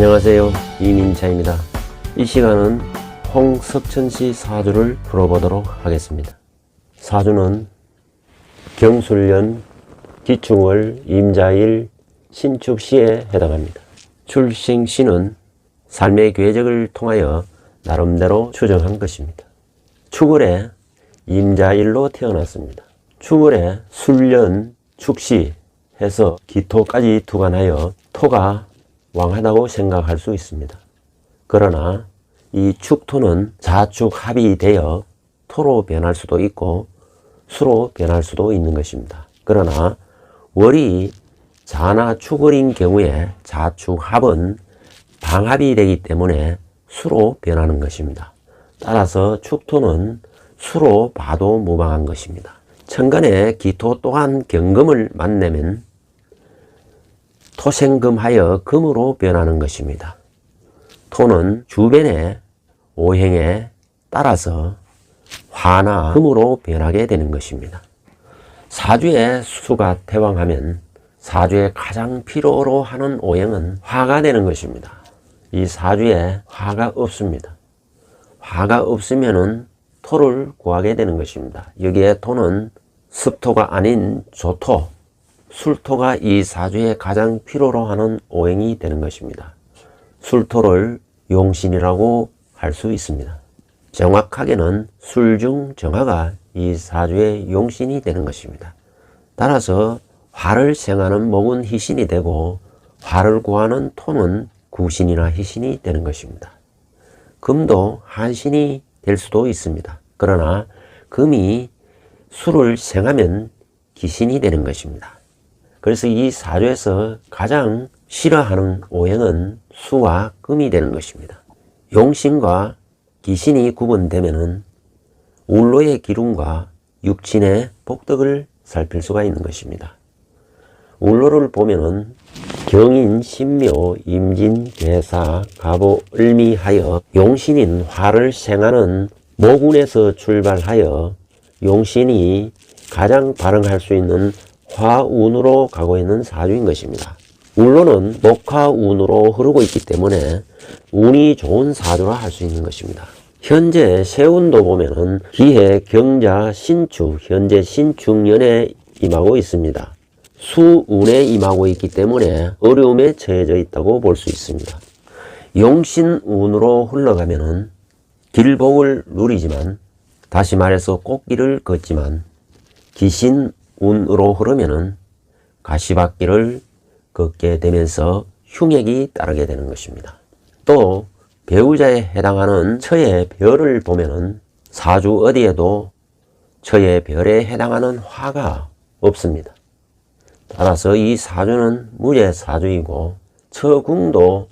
안녕하세요. 이민차입니다. 이 시간은 홍석천시 사주를 풀어보도록 하겠습니다. 사주는 경술년 기충월 임자일 신축시에 해당합니다. 출생시는 삶의 궤적을 통하여 나름대로 추정한 것입니다. 축월에 임자일로 태어났습니다. 축월에 술년 축시 해서 기토까지 투관하여 토가 왕하다고 생각할 수 있습니다. 그러나 이 축토는 자축 합이 되어 토로 변할 수도 있고 수로 변할 수도 있는 것입니다. 그러나 월이 자나 축월인 경우에 자축합은 방합이 되기 때문에 수로 변하는 것입니다. 따라서 축토는 수로 봐도 무방한 것입니다. 천간에 기토 또한 경금을 만나면 토생금하여 금으로 변하는 것입니다. 토는 주변의 오행에 따라서 화나 금으로 변하게 되는 것입니다. 사주에 수가 태왕하면 사주에 가장 필요로 하는 오행은 화가 되는 것입니다. 이 사주에 화가 없습니다. 화가 없으면은 토를 구하게 되는 것입니다. 여기에 토는 습토가 아닌 조토, 술토가 이 사주에 가장 필요로 하는 오행이 되는 것입니다. 술토를 용신이라고 할 수 있습니다. 정확하게는 술중 정화가 이 사주의 용신이 되는 것입니다. 따라서 화를 생하는 목은 희신이 되고 화를 구하는 토는 구신이나 희신이 되는 것입니다. 금도 한신이 될 수도 있습니다. 그러나 금이 술을 생하면 기신이 되는 것입니다. 그래서 이 사주에서 가장 싫어하는 오행은 수와 금이 되는 것입니다. 용신과 기신이 구분되면은 울로의 기운과 육친의 복덕을 살필 수가 있는 것입니다. 울로를 보면은 경인, 신묘, 임진, 대사, 가보, 을미하여 용신인 화를 생하는 모군에서 출발하여 용신이 가장 발흥할 수 있는 화운으로 가고 있는 사주인 것입니다. 울로는 목화운으로 흐르고 있기 때문에 운이 좋은 사주라 할 수 있는 것입니다. 현재 세운도 보면은 기해, 경자, 신축, 현재 신축년에 임하고 있습니다. 수운에 임하고 있기 때문에 어려움에 처해져 있다고 볼 수 있습니다. 용신운으로 흘러가면은 길복을 누리지만 다시 말해서 꽃길을 걷지만 기신 운으로 흐르면은 가시밭길을 걷게 되면서 흉액이 따르게 되는 것입니다. 또 배우자에 해당하는 처의 별을 보면은 사주 어디에도 처의 별에 해당하는 화가 없습니다. 따라서 이 사주는 무죄 사주이고 처궁도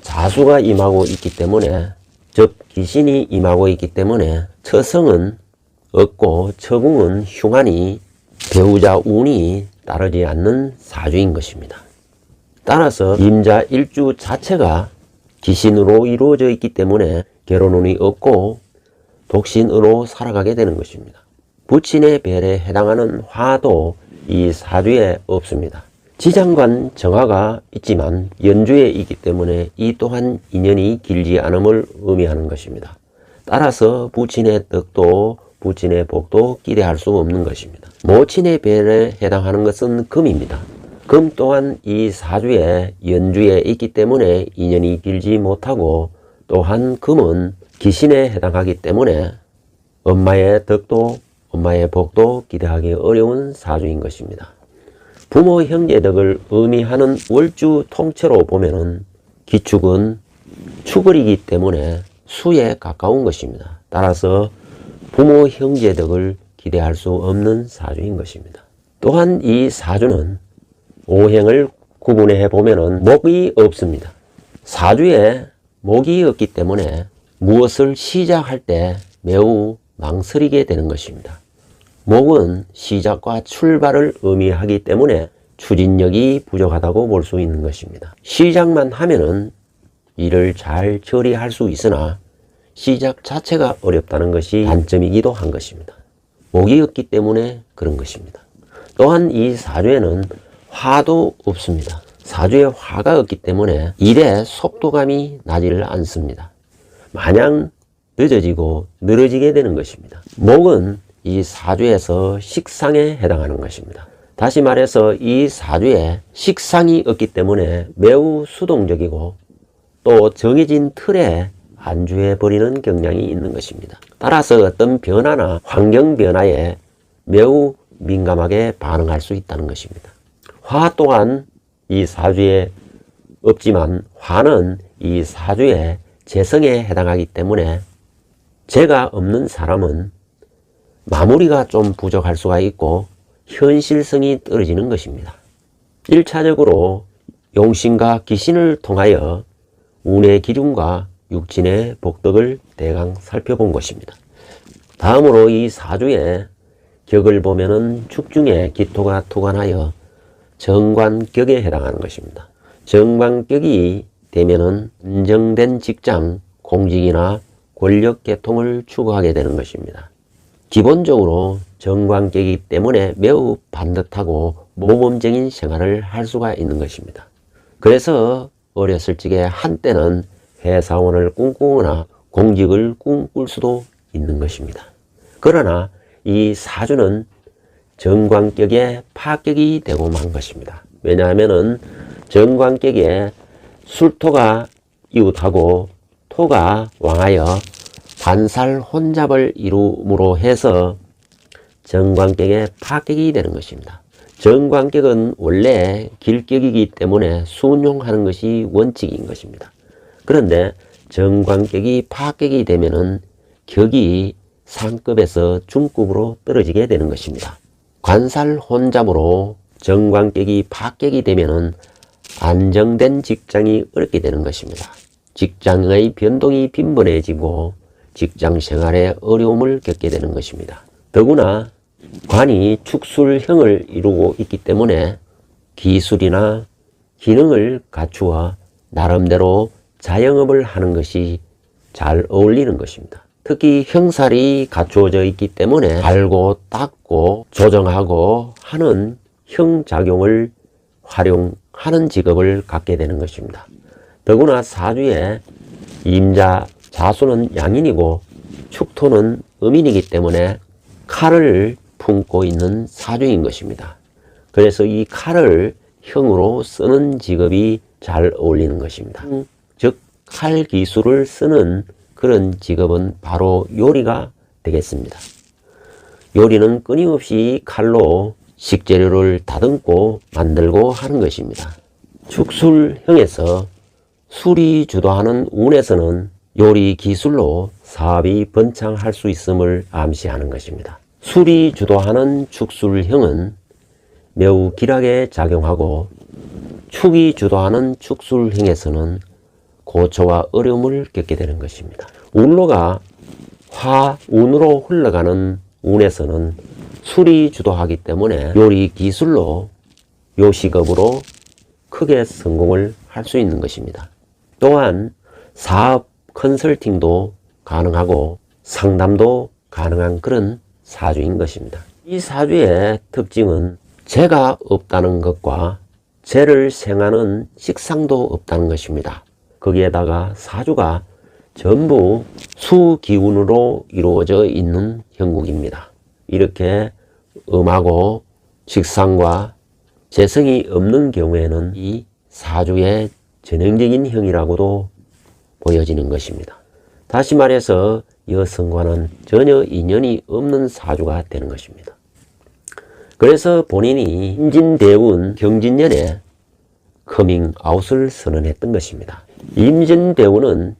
자수가 임하고 있기 때문에 즉 귀신이 임하고 있기 때문에 처성은 없고 처궁은 흉하니 배우자 운이 따르지 않는 사주인 것입니다. 따라서 임자 일주 자체가 기신으로 이루어져 있기 때문에 결혼운이 없고 독신으로 살아가게 되는 것입니다. 부친의 별에 해당하는 화도 이 사주에 없습니다. 지장관 정화가 있지만 연주에 있기 때문에 이 또한 인연이 길지 않음을 의미하는 것입니다. 따라서 부친의 덕도 부친의 복도 기대할 수 없는 것입니다. 모친의 별에 해당하는 것은 금입니다. 금 또한 이 사주에 연주에 있기 때문에 인연이 길지 못하고 또한 금은 기신에 해당하기 때문에 엄마의 덕도 엄마의 복도 기대하기 어려운 사주인 것입니다. 부모 형제 덕을 의미하는 월주 통째로 보면은 기축은 축월이기 때문에 수에 가까운 것입니다. 따라서 부모 형제 덕을 기대할 수 없는 사주인 것입니다. 또한 이 사주는 오행을 구분해 보면은 목이 없습니다. 사주에 목이 없기 때문에 무엇을 시작할 때 매우 망설이게 되는 것입니다. 목은 시작과 출발을 의미하기 때문에 추진력이 부족하다고 볼 수 있는 것입니다. 시작만 하면은 일을 잘 처리할 수 있으나 시작 자체가 어렵다는 것이 단점이기도 한 것입니다. 목이 없기 때문에 그런 것입니다. 또한 이 사주에는 화도 없습니다. 사주에 화가 없기 때문에 일의 속도감이 나지를 않습니다. 마냥 늦어지고 늘어지게 되는 것입니다. 목은 이 사주에서 식상에 해당하는 것입니다. 다시 말해서 이 사주에 식상이 없기 때문에 매우 수동적이고 또 정해진 틀에 안주해 버리는 경향이 있는 것입니다. 따라서 어떤 변화나 환경 변화에 매우 민감하게 반응할 수 있다는 것입니다. 화 또한 이 사주에 없지만 화는 이 사주의 재성에 해당하기 때문에 재가 없는 사람은 마무리가 좀 부족할 수가 있고 현실성이 떨어지는 것입니다. 1차적으로 용신과 귀신을 통하여 운의 기준과 육진의 복덕을 대강 살펴본 것입니다. 다음으로 이 사주의 격을 보면은 축중에 기토가 토관하여 정관격에 해당하는 것입니다. 정관격이 되면은 인정된 직장, 공직이나 권력 계통을 추구하게 되는 것입니다. 기본적으로 정관격이기 때문에 매우 반듯하고 모범적인 생활을 할 수가 있는 것입니다. 그래서 어렸을 적에 한때는 회사원을 꿈꾸거나 공직을 꿈꿀 수도 있는 것입니다. 그러나 이 사주는 정관격의 파격이 되고 만 것입니다. 왜냐하면은 정관격에 술토가 이웃하고 토가 왕하여 반살 혼잡을 이루므로 해서 정관격의 파격이 되는 것입니다. 정관격은 원래 길격이기 때문에 순용하는 것이 원칙인 것입니다. 그런데 정관격이 파격이 되면은 격이 상급에서 중급으로 떨어지게 되는 것입니다. 관살 혼잡으로 정관격이 파격이 되면은 안정된 직장이 어렵게 되는 것입니다. 직장의 변동이 빈번해지고 직장 생활에 어려움을 겪게 되는 것입니다. 더구나 관이 축술형을 이루고 있기 때문에 기술이나 기능을 갖추어 나름대로 자영업을 하는 것이 잘 어울리는 것입니다. 특히 형살이 갖추어져 있기 때문에 알고 닦고 조정하고 하는 형작용을 활용하는 직업을 갖게 되는 것입니다. 더구나 사주에 임자 자수는 양인이고 축토는 음인이기 때문에 칼을 품고 있는 사주인 것입니다. 그래서 이 칼을 형으로 쓰는 직업이 잘 어울리는 것입니다. 즉, 칼 기술을 쓰는 그런 직업은 바로 요리가 되겠습니다. 요리는 끊임없이 칼로 식재료를 다듬고 만들고 하는 것입니다. 축술형에서 술이 주도하는 운에서는 요리 기술로 사업이 번창할 수 있음을 암시하는 것입니다. 술이 주도하는 축술형은 매우 길하게 작용하고 축이 주도하는 축술형에서는 고초와 어려움을 겪게 되는 것입니다. 운로가 화운으로 흘러가는 운에서는 술이 주도하기 때문에 요리 기술로 요식업으로 크게 성공을 할 수 있는 것입니다. 또한 사업 컨설팅도 가능하고 상담도 가능한 그런 사주인 것입니다. 이 사주의 특징은 재가 없다는 것과 재를 생하는 식상도 없다는 것입니다. 거기에다가 사주가 전부 수기운으로 이루어져 있는 형국입니다. 이렇게 음하고 식상과 재성이 없는 경우에는 이 사주의 전형적인 형이라고도 보여지는 것입니다. 다시 말해서 여성과는 전혀 인연이 없는 사주가 되는 것입니다. 그래서 본인이 임진대운 경진년에 커밍아웃을 선언했던 것입니다. 임진대운은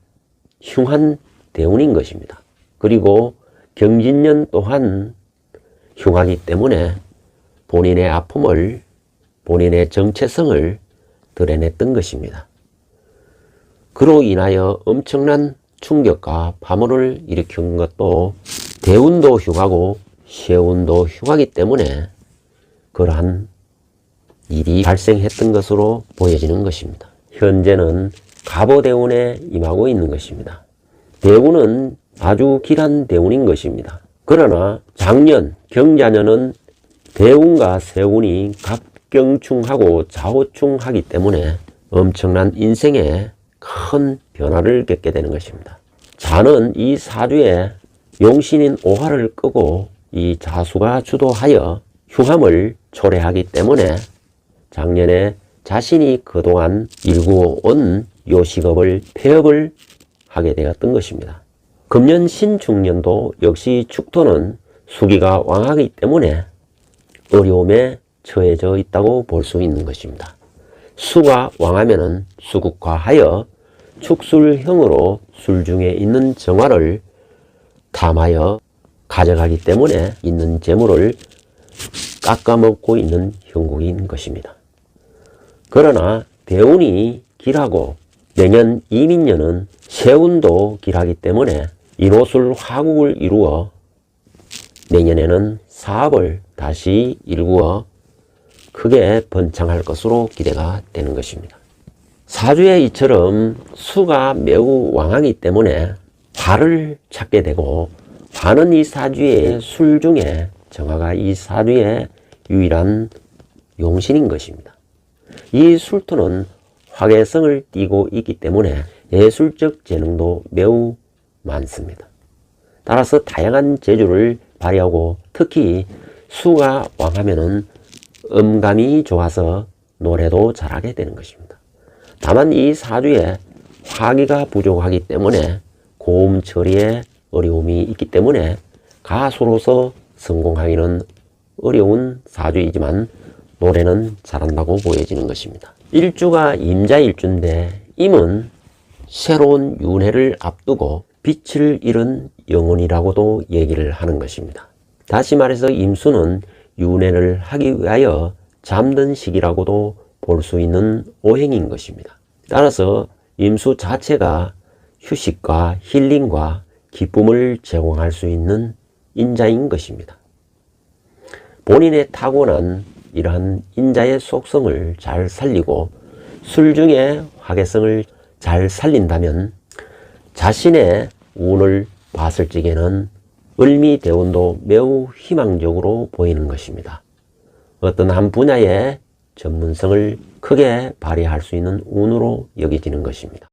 흉한 대운인 것입니다. 그리고 경진년 또한 흉하기 때문에 본인의 아픔을 본인의 정체성을 드러냈던 것입니다. 그로 인하여 엄청난 충격과 파문을 일으킨 것도 대운도 흉하고 세운도 흉하기 때문에 그러한 일이 발생했던 것으로 보여지는 것입니다. 현재는 갑오대운에 임하고 있는 것입니다. 대운은 아주 길한 대운인 것입니다. 그러나 작년, 경자년은 대운과 세운이 각 逆경충하고 좌우충하기 때문에 엄청난 인생에 큰 변화를 겪게 되는 것입니다. 자는 이 사주에 용신인 오화를 끄고 이 자수가 주도하여 흉함을 초래하기 때문에 작년에 자신이 그동안 일구어온 요식업을 폐업을 하게 되었던 것입니다. 금년 신축년도 역시 축토는 수기가 왕하기 때문에 어려움에 처해져 있다고 볼 수 있는 것입니다. 수가 왕하면은 수국화하여 축술형으로 술 중에 있는 정화를 탐하여 가져가기 때문에 있는 재물을 깎아먹고 있는 형국인 것입니다. 그러나 대운이 길하고 내년 이민년은 세운도 길하기 때문에 인호술 화국을 이루어 내년에는 사업을 다시 일구어 크게 번창할 것으로 기대가 되는 것입니다. 사주에 이처럼 수가 매우 왕하기 때문에 화를 찾게 되고 화는 이 사주의 술 중에 정화가 이 사주의 유일한 용신인 것입니다. 이 술토는 화개성을 띠고 있기 때문에 예술적 재능도 매우 많습니다. 따라서 다양한 재주를 발휘하고 특히 수가 왕하면은 음감이 좋아서 노래도 잘하게 되는 것입니다. 다만 이 사주에 화기가 부족하기 때문에 고음 처리에 어려움이 있기 때문에 가수로서 성공하기는 어려운 사주이지만 노래는 잘한다고 보여지는 것입니다. 일주가 임자일주인데 임은 새로운 윤회를 앞두고 빛을 잃은 영혼이라고도 얘기를 하는 것입니다. 다시 말해서 임수는 윤회를 하기 위하여 잠든 시기라고도 볼 수 있는 오행인 것입니다. 따라서 임수 자체가 휴식과 힐링과 기쁨을 제공할 수 있는 인자인 것입니다. 본인의 타고난 이러한 인자의 속성을 잘 살리고 술 중에 화개성을 잘 살린다면 자신의 운을 봤을 적에는 을미 대운도 매우 희망적으로 보이는 것입니다. 어떤 한 분야의 전문성을 크게 발휘할 수 있는 운으로 여겨지는 것입니다.